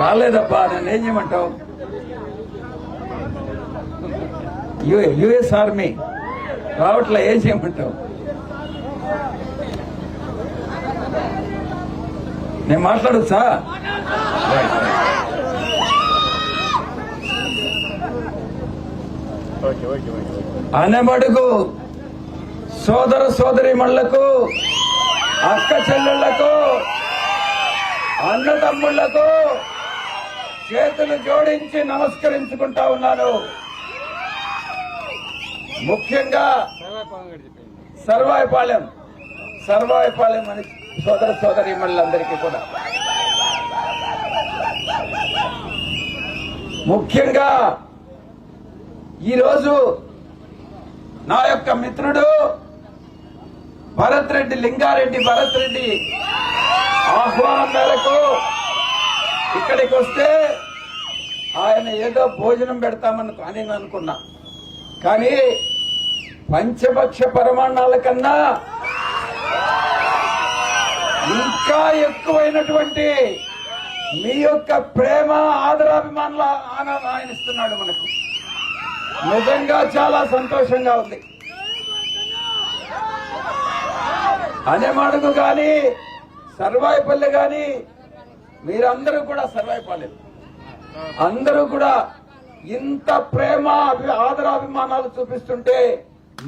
రాలేదబ్బా నన్ను ఏం చేయమంటావు? US army. రావట్లే ఏం చేయమంటావు? నేను మాట్లాడచ్చా? ఓకే అనబడుగు సోదర సోదరిమణులకు అక్క చెల్లెళ్ళకు అన్నదమ్ముళ్ళకు చేతులు జోడించి నమస్కరించుకుంటా ఉన్నాను. ముఖ్యంగా సర్వాయిపాలెం సర్వాయిపాలెం అని సోదర సోదరిమణులందరికీ కూడా. ముఖ్యంగా ఈరోజు నా యొక్క మిత్రుడు భరత్ రెడ్డి లింగారెడ్డి భరత్ రెడ్డి ఆహ్వానం మేరకు ఇక్కడికి వస్తే ఆయన ఏదో భోజనం పెడతామని అని నేను అనుకున్నా. కానీ పంచపక్ష పరమాణాల కన్నా ఇంకా ఎక్కువైనటువంటి మీ యొక్క ప్రేమ ఆదరాభిమానుల ఆయన ఆయన ఇస్తున్నాడు మనకు. నిజంగా చాలా సంతోషంగా ఉంది. అనేమడుగు కానీ సర్వాయిపల్లి కానీ మీరందరూ కూడా సర్వాయిపల్లి అందరూ కూడా ఇంత ప్రేమ ఆదరాభిమానాలు చూపిస్తుంటే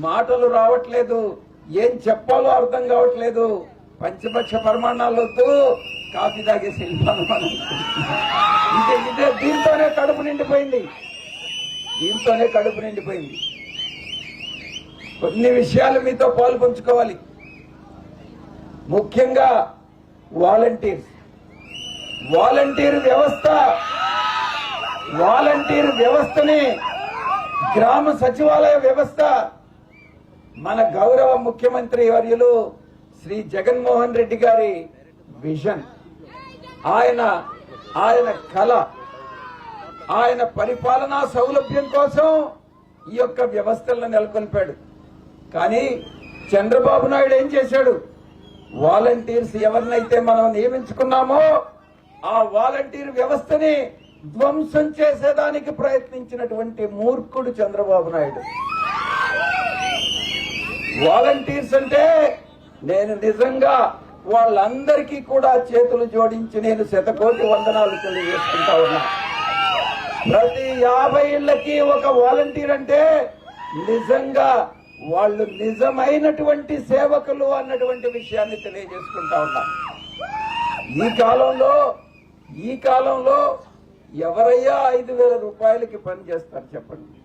మాటలు రావట్లేదు. ఏం చెప్పాలో అర్థం కావట్లేదు. పంచపక్ష పరిమాణాలు వద్దు. కాఫీ తాగేసి వెళ్ళిపోదాం ఇదే ఇదే దీంతోనే కడుపు నిండిపోయింది. దీంతోనే కడుపు నిండిపోయింది. కొన్ని విషయాలు మీతో పాలు పంచుకోవాలి. ముఖ్యంగా వాలంటీర్స్. వాలంటీర్ వ్యవస్థ వాలంటీర్ వ్యవస్థని గ్రామ సచివాలయ వ్యవస్థ మన గౌరవ ముఖ్యమంత్రి వర్యులు శ్రీ జగన్మోహన్ రెడ్డి గారి విజన్. ఆయన ఆయన కళ ఆయన పరిపాలనా సౌలభ్యం కోసం ఈ యొక్క వ్యవస్థలను నెలకొల్పాడు. కానీ చంద్రబాబు నాయుడు ఏం చేశాడు? వాలంటీర్స్ ఎవరినైతే మనం నియమించుకున్నామో ఆ వాలంటీర్ వ్యవస్థని ధ్వంసం చేసేదానికి ప్రయత్నించినటువంటి మూర్ఖుడు చంద్రబాబు నాయుడు. వాలంటీర్స్ అంటే నేను నిజంగా వాళ్ళందరికీ కూడా చేతులు జోడించి నేను శతకోటి వందనాలు తెలియజేసుకుంటా ఉన్నా. ప్రతి యాభై ఇళ్ళకి ఒక వాలంటీర్ అంటే నిజంగా వాళ్ళు నిజమైనటువంటి సేవకులు అన్నటువంటి విషయాన్ని తెలియజేసుకుంటా ఉన్నా. ఈ కాలంలో ఈ కాలంలో ఎవరయ్యా ఐదు వేల రూపాయలకి పని చేస్తారు చెప్పండి?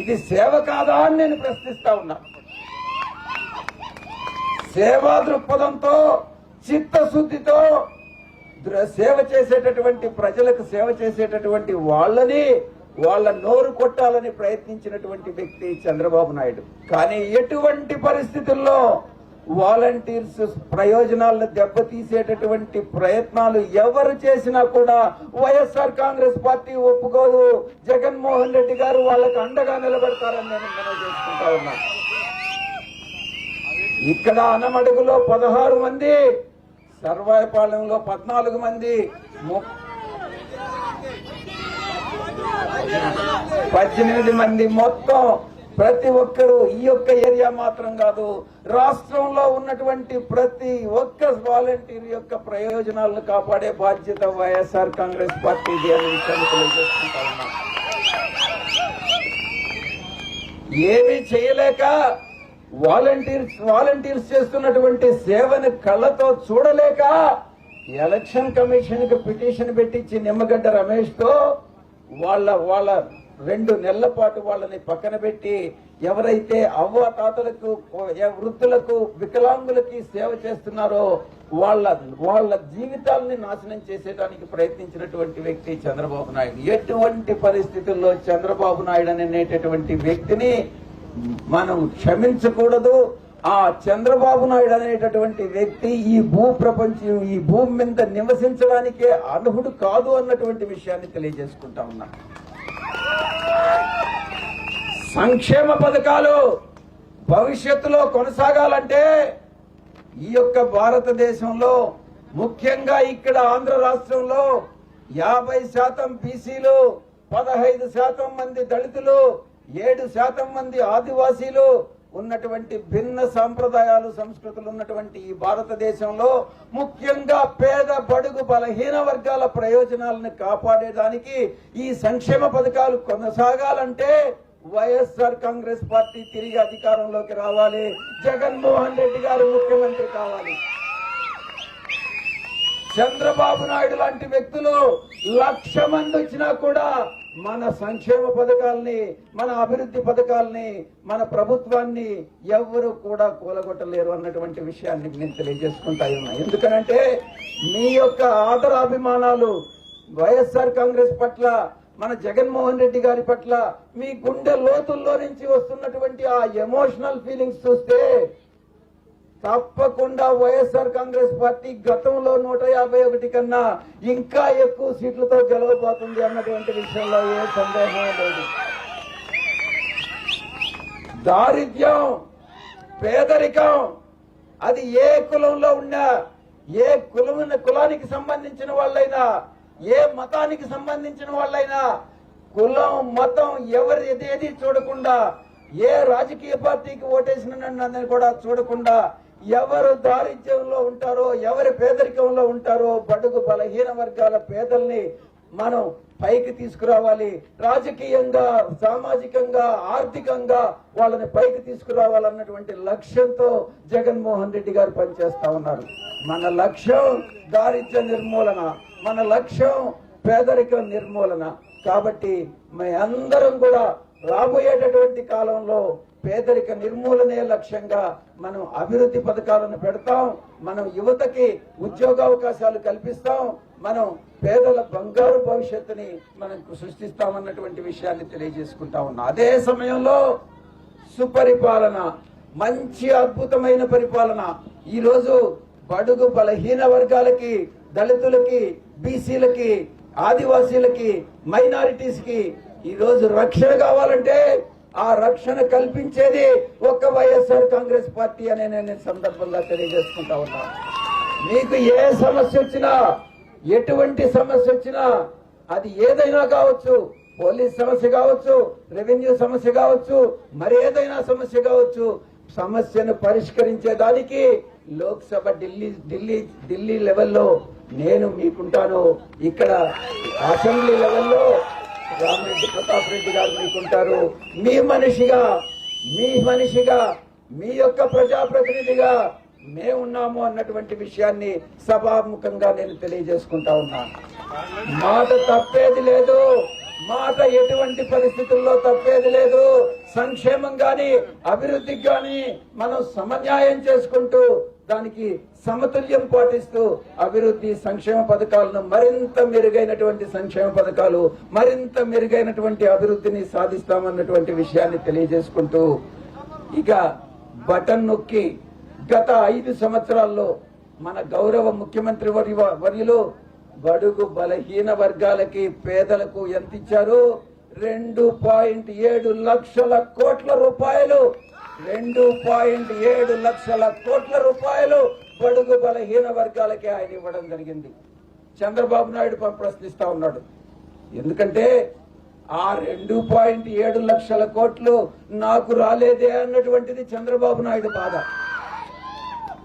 ఇది సేవ కాదా అని నేను ప్రశ్నిస్తా ఉన్నా. సేవా దృక్పథంతో చిత్తశుద్ధితో ద్ర- సేవ చేసేటటువంటి ప్రజలకు సేవ చేసేటటువంటి వాళ్ళని వాళ్ళ నోరు కొట్టాలని ప్రయత్నించినటువంటి వ్యక్తి చంద్రబాబు నాయుడు. కానీ ఎటువంటి పరిస్థితుల్లో వాలంటీర్స్ ప్రయోజనాలను దెబ్బతీసేటటువంటి ప్రయత్నాలు ఎవరు చేసినా కూడా వైఎస్ఆర్ కాంగ్రెస్ పార్టీ ఒప్పుకోదు. జగన్మోహన్ రెడ్డి గారు వాళ్ళకు అండగా నిలబడతారని నేను మనం చేసుకుంటా ఉన్నాను ఇక్కడ అనమడుగులో పదహారు మంది సర్వాయపాలెంలో పద్నాలుగు మంది. ము- పద్దెనిమిది మంది మొత్తం ప్రతి ఒక్కరూ ఈ యొక్క ఏరియా మాత్రం కాదు రాష్ట్రంలో ఉన్నటువంటి ప్రతి ఒక్క వాలంటీర్ యొక్క ప్రయోజనాలను కాపాడే బాధ్యత వైఎస్ఆర్ కాంగ్రెస్ పార్టీది అనే విషయాన్ని తెలియజేసుకుంటా ఉన్నాం. ఏమీ చేయలేక వాలంటీర్స్ వాలంటీర్స్ చేస్తున్నటువంటి సేవను కళ్ళతో చూడలేక ఎలక్షన్ కమిషన్కి పిటిషన్ పెట్టించి నిమ్మగడ్డ రమేష్తో వాళ్ళ వాళ్ళ రెండు నెలల పాటు వాళ్ళని పక్కన పెట్టి ఎవరైతే అవ్వ తాతలకు వృద్ధులకు వికలాంగులకి సేవ చేస్తున్నారో వాళ్ళ వాళ్ళ జీవితాలని నాశనం చేసేదానికి ప్రయత్నించినటువంటి వ్యక్తి చంద్రబాబు నాయుడు. ఎటువంటి పరిస్థితుల్లో చంద్రబాబు నాయుడు అనేటటువంటి వ్యక్తిని మనం క్షమించకూడదు. ఆ చంద్రబాబు నాయుడు అనేటటువంటి వ్యక్తి ఈ భూ ప్రపంచం ఈ భూమి మీద నివసించడానికే అర్హుడు కాదు అన్నటువంటి విషయాన్ని తెలియజేసుకుంటా ఉన్నా. సంక్షేమ పథకాలు భవిష్యత్తులో కొనసాగాలంటే ఈ యొక్క భారతదేశంలో ముఖ్యంగా ఇక్కడ ఆంధ్ర రాష్ట్రంలో యాభై శాతం బీసీలు పదహైదు శాతం మంది దళితులు ఏడు శాతం మంది ఆదివాసీలు ఉన్నటువంటి భిన్న సాంప్రదాయాలు సంస్కృతులు ఉన్నటువంటి ఈ భారతదేశంలో ముఖ్యంగా పేద బడుగు బలహీన వర్గాల ప్రయోజనాలను కాపాడేదానికి ఈ సంక్షేమ పథకాలు కొనసాగాలంటే వైఎస్ఆర్ కాంగ్రెస్ పార్టీ తిరిగి అధికారంలోకి రావాలి. జగన్మోహన్ రెడ్డి గారు ముఖ్యమంత్రి కావాలి. చంద్రబాబు నాయుడు లాంటి వ్యక్తులు లక్ష మంది వచ్చినా కూడా మన సంక్షేమ పథకాల్ని మన అభివృద్ధి పథకాల్ని మన ప్రభుత్వాన్ని ఎవరు కూడా కూలగొట్టలేరు అన్నటువంటి విషయాన్ని నేను తెలియజేసుకుంటా ఉన్నా. ఎందుకనంటే మీ యొక్క ఆదరాభిమానాలు వైఎస్ఆర్ కాంగ్రెస్ పట్ల మన జగన్మోహన్ రెడ్డి గారి పట్ల మీ గుండె లోతుల్లో నుంచి వస్తున్నటువంటి ఆ ఎమోషనల్ ఫీలింగ్స్ చూస్తే తప్పకుండా వైఎస్ఆర్ కాంగ్రెస్ పార్టీ గతంలో నూట యాభై ఒకటి కన్నా ఇంకా ఎక్కువ సీట్లతో గెలవబోతుంది అన్నటువంటి విషయంలో ఏ సందేహం లేదు. దారిద్ర్యం పేదరికం అది ఏ కులంలో ఉన్నా ఏ కులమైన కులానికి సంబంధించిన వాళ్ళైనా ఏ మతానికి సంబంధించిన వాళ్ళైనా కులం మతం ఎవరి ఏది చూడకుండా ఏ రాజకీయ పార్టీకి ఓటేసిన కూడా చూడకుండా ఎవరు దారిద్ర్యంలో ఉంటారో ఎవరి పేదరికంలో ఉంటారో బడుగు బలహీన వర్గాల పేదల్ని మనం పైకి తీసుకురావాలి. రాజకీయంగా సామాజికంగా ఆర్థికంగా వాళ్ళని పైకి తీసుకురావాలన్నటువంటి లక్ష్యంతో జగన్మోహన్ రెడ్డి గారు పనిచేస్తా ఉన్నారు. మన లక్ష్యం దారిద్ర్య నిర్మూలన మన లక్ష్యం పేదరికం నిర్మూలన. కాబట్టి మీ అందరం కూడా రాబోయేటటువంటి కాలంలో పేదరిక నిర్మూలనే లక్ష్యంగా మనం అభివృద్ధి పథకాలను పెడతాం. మనం యువతకి ఉద్యోగావకాశాలు కల్పిస్తాం. మనం పేదల బంగారు భవిష్యత్తుని మనం సృష్టిస్తామన్నటువంటి విషయాన్ని తెలియజేసుకుంటా ఉన్నా. అదే సమయంలో సుపరిపాలన మంచి అద్భుతమైన పరిపాలన. ఈ రోజు బడుగు బలహీన వర్గాలకి దళితులకి బీసీలకి ఆదివాసీలకి మైనారిటీస్కి రక్షణ కావాలంటే ఆ రక్షణ కల్పించేది ఒక్క వైఎస్ఆర్ కాంగ్రెస్ పార్టీ అనే నేను సందర్భంగా తెలియజేసుకుంటా ఉన్నా. మీకు ఏ సమస్య వచ్చినా ఎటువంటి సమస్య వచ్చినా అది ఏదైనా కావచ్చు పోలీస్ సమస్య కావచ్చు రెవెన్యూ సమస్య కావచ్చు మరి ఏదైనా సమస్య కావచ్చు సమస్యను పరిష్కరించేదానికి లోక్సభ ఢిల్లీ ఢిల్లీ ఢిల్లీ లెవెల్లో నేను మీకుంటాను. ఇక్కడ అసెంబ్లీ లెవెల్లో రామరెడ్డి ప్రతాప్ రెడ్డి గారు మీకుంటారు. మీ మనిషిగా మీ మనిషిగా మీ యొక్క ప్రజాప్రతినిధిగా మేమున్నాము అన్నటువంటి విషయాన్ని సభాముఖంగా నేను తెలియజేసుకుంటా ఉన్నాను మాట తప్పేది లేదు. మాట ఎటువంటి పరిస్థితుల్లో తప్పేది లేదు. సంక్షేమం గాని అభివృద్ధికి గాని మనం సమన్యాయం చేసుకుంటూ దానికి సమతుల్యం పాటిస్తూ అభివృద్ధి సంక్షేమ పథకాలను మరింత మెరుగైనటువంటి సంక్షేమ పథకాలు మరింత మెరుగైనటువంటి అభివృద్ధిని సాధిస్తామన్నటువంటి విషయాన్ని తెలియజేసుకుంటూ ఇక బటన్ నొక్కి గత ఐదు సంవత్సరాల్లో మన గౌరవ ముఖ్యమంత్రి వరి వరిలో బడుగు బలహీన వర్గాలకి పేదలకు ఎంత ఇచ్చారు రెండు పాయింట్ ఏడు లక్షల కోట్ల రూపాయలు. రెండు పాయింట్ ఏడు లక్షల కోట్ల రూపాయలు బడుగు బలహీన వర్గాలకే ఆయన ఇవ్వడం జరిగింది. చంద్రబాబు నాయుడు ప్రశ్నిస్తా ఉన్నాడు. ఎందుకంటే ఆ రెండు పాయింట్ ఏడు లక్షల కోట్లు నాకు రాలేదే అన్నటువంటిది చంద్రబాబు నాయుడు బాధ.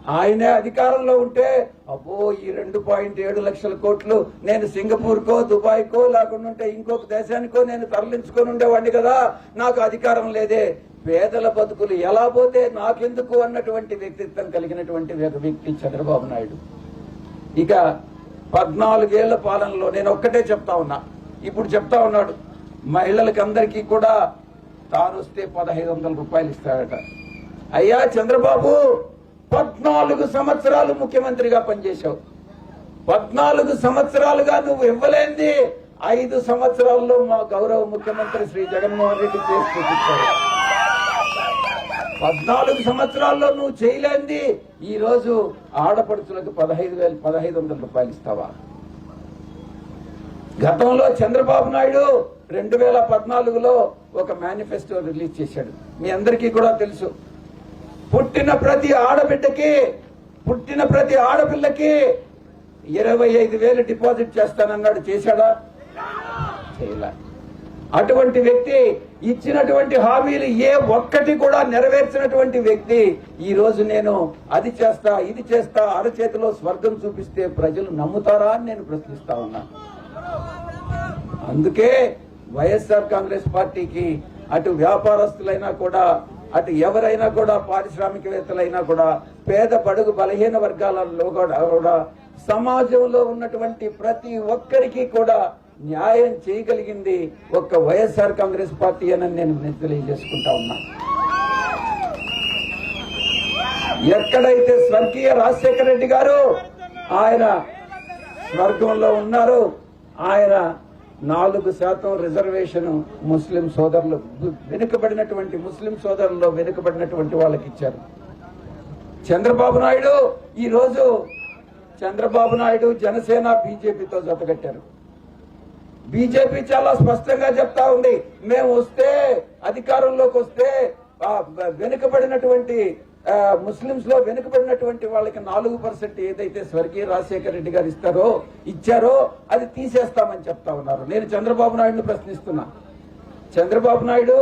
ఆయనే అధికారంలో ఉంటే అబ్బో ఈ రెండు పాయింట్ ఏడు లక్షల కోట్లు నేను సింగపూర్ కో దుబాయ్ కో లేకుండా ఉంటే ఇంకొక దేశానికో నేను తరలించుకొని ఉండేవాడిని కదా. నాకు అధికారం లేదే. పేదల బతుకులు ఎలా పోతే నాకెందుకు అన్నటువంటి వ్యక్తిత్వం కలిగినటువంటి వ్యక్తి చంద్రబాబు నాయుడు. ఇక పద్నాలుగేళ్ళ పాలనలో నేను ఒక్కటే చెప్తా ఉన్నా. ఇప్పుడు చెప్తా ఉన్నాడు మహిళలకి అందరికీ కూడా తాను వస్తే పదహైదు వందల రూపాయలు ఇస్తాడట. అయ్యా చంద్రబాబు! పద్నాలుగు సంవత్సరాలు ముఖ్యమంత్రిగా పనిచేశావు. పద్నాలుగు సంవత్సరాలుగా నువ్వు ఇవ్వలేంది. ఐదు సంవత్సరాల్లో మా గౌరవ ముఖ్యమంత్రి శ్రీ జగన్మోహన్ రెడ్డి చేసి చూపించారు పద్నాలుగు సంవత్సరాల్లో నువ్వు చేయలేంది. ఈ రోజు ఆడపడుచులకు పదహైదు వేలు పదహైదు వందల రూపాయలు ఇస్తావా? గతంలో చంద్రబాబు నాయుడు రెండు వేల పద్నాలుగులో ఒక మేనిఫెస్టో రిలీజ్ చేశాడు. మీ అందరికీ కూడా తెలుసు. పుట్టిన ప్రతి ఆడబిడ్డకి పుట్టిన ప్రతి ఆడపిల్లకి ఇరవై ఐదు వేలు డిపాజిట్ చేస్తానన్నాడు. చేశాడా? చేయలే. అటువంటి వ్యక్తి ఇచ్చినటువంటి హామీలు ఏ ఒక్కటి కూడా నెరవేర్చినటువంటి వ్యక్తి ఈ రోజు నేను అది చేస్తా ఇది చేస్తా అరచేతిలో స్వర్గం చూపిస్తే ప్రజలు నమ్ముతారా అని నేను ప్రశ్నిస్తా ఉన్నా. అందుకే వైఎస్ఆర్ కాంగ్రెస్ పార్టీకి అటు వ్యాపారస్తులైనా కూడా అటు ఎవరైనా కూడా పారిశ్రామికవేత్తలైనా కూడా పేద బడుగు బలహీన వర్గాలలో కూడా కూడా సమాజంలో ఉన్నటువంటి ప్రతి ఒక్కరికి కూడా న్యాయం చేయగలిగింది ఒక్క వైఎస్ఆర్ కాంగ్రెస్ పార్టీ అని నేను నేను తెలియజేసుకుంటా ఉన్నా. ఎక్కడైతే స్వర్గీయ రాజశేఖర రెడ్డి గారు ఆయన స్వర్గంలో ఉన్నారు ఆయన నాలుగు శాతం రిజర్వేషన్ ముస్లిం సోదరులు వెనుకబడినటువంటి ముస్లిం సోదరులు వెనుకబడినటువంటి వాళ్ళకి ఇచ్చారు. చంద్రబాబు నాయుడు ఈ రోజు చంద్రబాబు నాయుడు జనసేన బీజేపీతో జతగట్టారు బీజేపీ చాలా స్పష్టంగా చెప్తా ఉంది. మేము వస్తే అధికారంలోకి వస్తే వెనుకబడినటువంటి ముస్లింస్లో ముస్లింస్లో వెనుకబడినటువంటి వాళ్ళకి నాలుగు పర్సెంట్ ఏదైతే స్వర్గీయ రాజశేఖర రెడ్డి గారు ఇస్తారో ఇచ్చారో అది తీసేస్తామని చెప్తా ఉన్నారు. నేను చంద్రబాబు నాయుడు ప్రశ్నిస్తున్నా. చంద్రబాబు నాయుడు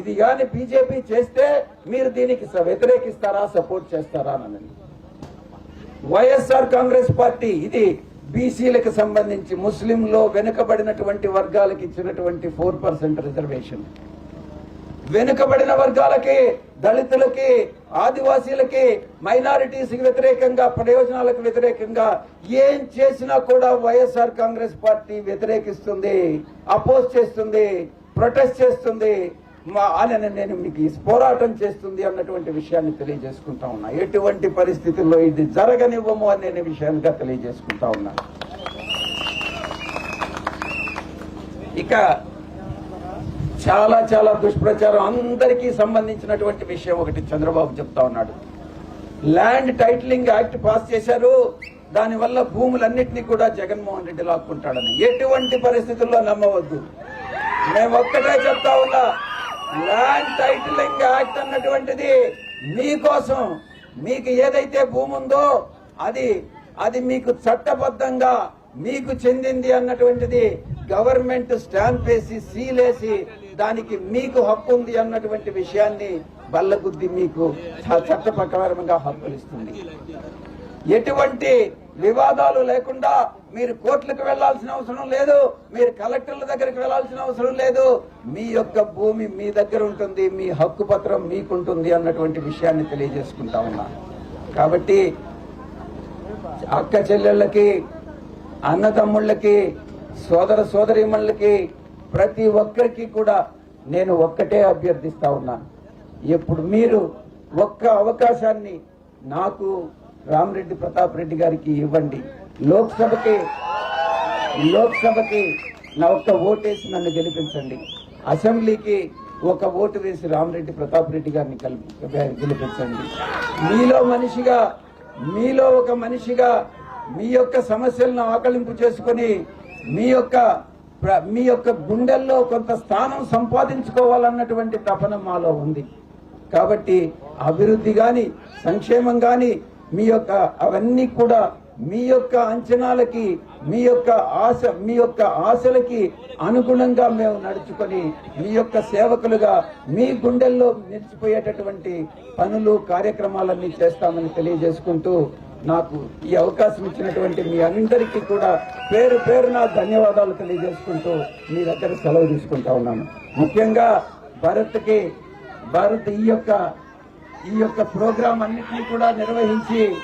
ఇది గాని బీజేపీ చేస్తే మీరు దీనికి వ్యతిరేకిస్తారా సపోర్ట్ చేస్తారా అని వైఎస్ఆర్ కాంగ్రెస్ పార్టీ ఇది బీసీలకు సంబంధించి ముస్లింలో వెనుకబడినటువంటి వర్గాలకు ఇచ్చినటువంటి ఫోర్ పర్సెంట్ రిజర్వేషన్. వెనుకబడిన వర్గాలకి దళితులకి ఆదివాసీలకి మైనారిటీస్కి వ్యతిరేకంగా ప్రయోజనాలకు వ్యతిరేకంగా ఏం చేసినా కూడా వైఎస్ఆర్ కాంగ్రెస్ పార్టీ వ్యతిరేకిస్తుంది అపోజ్ చేస్తుంది ప్రొటెస్ట్ చేస్తుంది. అని నేను మీకు ఈ పోరాటం చేస్తుంది అన్నటువంటి విషయాన్ని తెలియజేసుకుంటా ఉన్నా. ఎటువంటి పరిస్థితుల్లో ఇది జరగనివ్వము అనే విషయాన్ని తెలియజేసుకుంటా ఉన్నా. ఇక చాలా చాలా దుష్ప్రచారం. అందరికీ సంబంధించినటువంటి విషయం ఒకటి చంద్రబాబు చెప్తా ఉన్నాడు. ల్యాండ్ టైటిలింగ్ యాక్ట్ పాస్ చేశారు. దానివల్ల భూములన్నింటినీ కూడా జగన్మోహన్ రెడ్డి లాక్కుంటాడని. ఎటువంటి పరిస్థితుల్లో నమ్మవద్దు. మేము ఒక్కటే చెప్తా ఉన్నా ల్యాండ్ టైటిలింగ్ యాక్ట్ అన్నటువంటిది మీకోసం మీకు ఏదైతే భూమి ఉందో అది అది మీకు చట్టబద్ధంగా మీకు చెందింది అన్నటువంటిది గవర్నమెంట్ స్టాంప్ వేసి సీలేసి దానికి మీకు హక్కు ఉంది అన్నటువంటి విషయాన్ని బల్లగుద్ది మీకు చ- చట్ట ప్రకారంగా హక్కులు ఇస్తుంది ఎటువంటి వివాదాలు లేకుండా మీరు కోర్టులకు వెళ్ళాల్సిన అవసరం లేదు మీరు కలెక్టర్ల దగ్గరికి వెళ్ళాల్సిన అవసరం లేదు. మీ యొక్క భూమి మీ దగ్గర ఉంటుంది మీ హక్కు పత్రం మీకుంటుంది అన్నటువంటి విషయాన్ని తెలియజేసుకుంటా ఉన్నా. కాబట్టి అక్క చెల్లెళ్ళకి అన్నదమ్ముళ్ళకి సోదర సోదరిమ్మళ్ళకి ప్రతి ఒక్కరికి కూడా నేను ఒక్కటే అభ్యర్థిస్తా ఉన్నాను ఇప్పుడు మీరు ఒక్క అవకాశాన్ని నాకు రామరెడ్డి ప్రతాప్ రెడ్డి గారికి ఇవ్వండి. లోక్సభకి లోక్సభకి నా ఒక్క ఓటేసి నన్ను గెలిపించండి. అసెంబ్లీకి ఒక ఓటు వేసి రామరెడ్డి ప్రతాప్ రెడ్డి గారిని కలిపి గెలిపించండి. మీలో మనిషిగా మీలో ఒక మనిషిగా మీ యొక్క సమస్యలను ఆకలింపు చేసుకొని మీ యొక్క మీ యొక్క గుండెల్లో కొంత స్థానం సంపాదించుకోవాలన్నటువంటి తపన మాలో ఉంది. కాబట్టి అభివృద్ధి గాని సంక్షేమం గాని మీ యొక్క అవన్నీ కూడా మీ యొక్క అంచనాలకి మీ యొక్క ఆశ మీ యొక్క ఆశలకి అనుగుణంగా మేము నడుచుకొని మీ యొక్క సేవకులుగా మీ గుండెల్లో నిలిచిపోయేటటువంటి పనులు కార్యక్రమాలన్నీ చేస్తామని తెలియజేసుకుంటూ నాకు ఈ అవకాశం ఇచ్చినటువంటి మీ అందరికీ కూడా పేరు పేరున ధన్యవాదాలు తెలియజేసుకుంటూ మీ దగ్గర సెలవు తీసుకుంటా ఉన్నాను. ముఖ్యంగా భరత్కి భారత్ ఈ యొక్క ఈ యొక్క ప్రోగ్రాం అన్నిటినీ కూడా నిర్వహించి